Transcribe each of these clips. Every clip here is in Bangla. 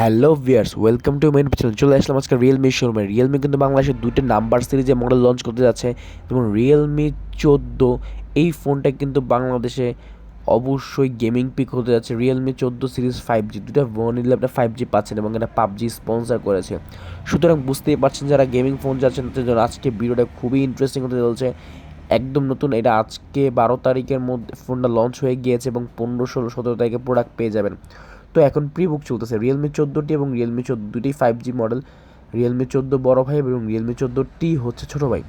Hello viewers welcome to my channel. চলে আসলাম আজকে রিয়েলমি শোরুমে রিয়েলমি কিন্তু বাংলাদেশের দুইটা নাম্বার সিরিজে মডেল লঞ্চ করতে যাচ্ছে এবং রিয়েলমি চোদ্দ এই ফোনটা কিন্তু বাংলাদেশে অবশ্যই গেমিং পিক হতে যাচ্ছে। রিয়েলমি চোদ্দ সিরিজ ফাইভ জি দুটা নিলে আপনি ফাইভ জি পাচ্ছেন এবং এটা পাবজি স্পন্সার করেছে। সুতরাং বুঝতেই পারছেন যারা গেমিং ফোন যাচ্ছেন, তাদের জন্য আজকে ভিডিওটা খুবই ইন্টারেস্টিং হতে চলছে। একদম নতুন, এটা আজকে বারো তারিখের মধ্যে ফোনটা লঞ্চ হয়ে গিয়েছে এবং পনেরো ষোলো সতেরো তারিখে প্রোডাক্ট পেয়ে যাবেন। তো এখন প্রি বুক চলতেছে। রিয়েলমি চোদ্দোটি এবং রিয়েলমি চোদ্দ দুটি ফাইভ জি মডেল রিয়েলমি চোদ্দ বড় ভাই এবং রিয়েলমি চোদ্দ টি হচ্ছে ছোটো ভাই।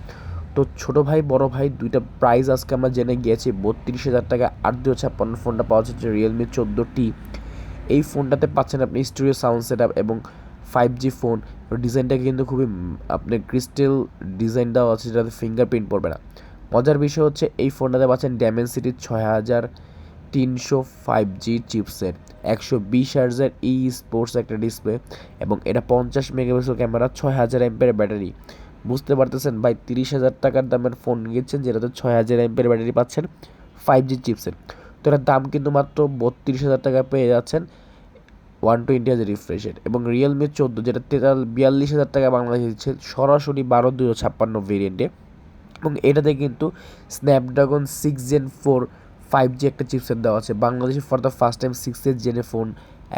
তো ছোটো ভাই বড় ভাই দুইটা প্রাইস আজকে আমরা জেনে গিয়েছি। বত্রিশ হাজার টাকা আর দুশো ছাপ্পান্ন ফোনটা পাওয়া যাচ্ছে রিয়েলমি চোদ্দ টি এই ফোনটাতে পাচ্ছেন আপনি স্টুডিও সাউন্ড সেট আপ এবং ফাইভ জি ফোন ডিজাইনটা কিন্তু খুবই উম, আপনার ক্রিস্টাল ডিজাইন দেওয়া আছে যেটাতে ফিঙ্গারপ্রিন্ট পড়বে না। মজার বিষয় হচ্ছে এই ফোনটাতে পাচ্ছেন ড্যামেন্সিটির ছয় হাজার তিনশো ফাইভ জি চিপসেট একশো বিশ হার্জের ই স্পোর্টস একটা ডিসপ্লে এবং এটা পঞ্চাশ মেগাপিক্সেল ক্যামেরা ছয় হাজার এমপের ব্যাটারি বুঝতে পারতেছেন ভাই, তিরিশ হাজার টাকার দামের ফোন নিয়েছেন যেটাতে ছয় হাজার এমপের ব্যাটারি পাচ্ছেন ফাইভ জি চিপসেট তো এটার দাম কিন্তু মাত্র বত্রিশ হাজার টাকা পেয়ে যাচ্ছেন ওয়ান টোয়েন্টি হাজার রিফ্রেশের এবং রিয়েলমি চোদ্দ, যেটা তেতাল বিয়াল্লিশ হাজার টাকা বাংলাদেশে দিচ্ছে, সরাসরি বারো দুশো ছাপ্পান্ন ভেরিয়েন্টে এবং এটাতে কিন্তু Snapdragon six gen four five G একটা চিপসেট দেওয়া আছে। বাংলাদেশে for the first time six এর জেনে ফোন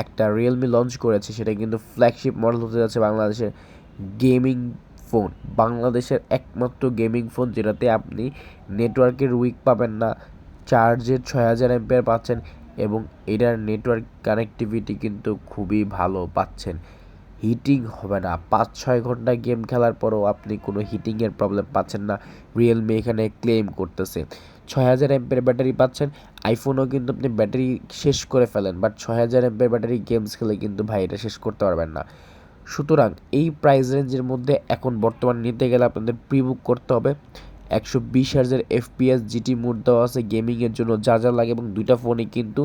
একটা রিয়েলমি লঞ্চ করেছে, সেটা কিন্তু ফ্ল্যাগশিপ মডেল হতে যাচ্ছে বাংলাদেশের গেমিং ফোন বাংলাদেশের একমাত্র গেমিং ফোন যেটাতে আপনি নেটওয়ার্কের উইক পাবেন না চার্জের ছয় হাজার এমপেয়ার পাচ্ছেন এবং এটার নেটওয়ার্ক কানেক্টিভিটি কিন্তু খুবই ভালো পাচ্ছেন। হিটিং হবে না। পাঁচ ছয় ঘণ্টা গেম খেলার পরও আপনি কোনো হিটিংয়ের প্রবলেম পাচ্ছেন না রিয়েলমি এখানে ক্লেম করতেছে। ছয় হাজার এমপের ব্যাটারি পাচ্ছেন আইফোনও কিন্তু আপনি ব্যাটারি শেষ করে ফেলেন বাট ছয় হাজার এমপের ব্যাটারি গেমস খেলে কিন্তু ভাই এটা শেষ করতে পারবেন না। সুতরাং এই প্রাইস রেঞ্জের মধ্যে এখন বর্তমান নিতে গেলে আপনাদের প্রি বুক করতে হবে। একশো বিশ হাজার এফপিএস জিটি মুড দেওয়া আছে গেমিংয়ের জন্য, যা যা লাগে এবং দুইটা ফোনই কিন্তু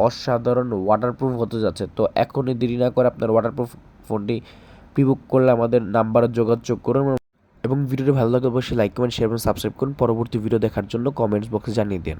অসাধারণ ওয়াটারপ্রুফ হতে যাচ্ছে। তো এখনই দেরি না করে আপনার ওয়াটারপ্রুফ ফোনটি প্রিবুক করলে আমাদের নাম্বারে যোগাযোগ করুন এবং ভিডিওটি ভালো লাগলে অবশ্যই লাইক কমেন্ট শেয়ার এবং সাবস্ক্রাইব করুন। পরবর্তী ভিডিও দেখার জন্য কমেন্টস বক্সে জানিয়ে দিন।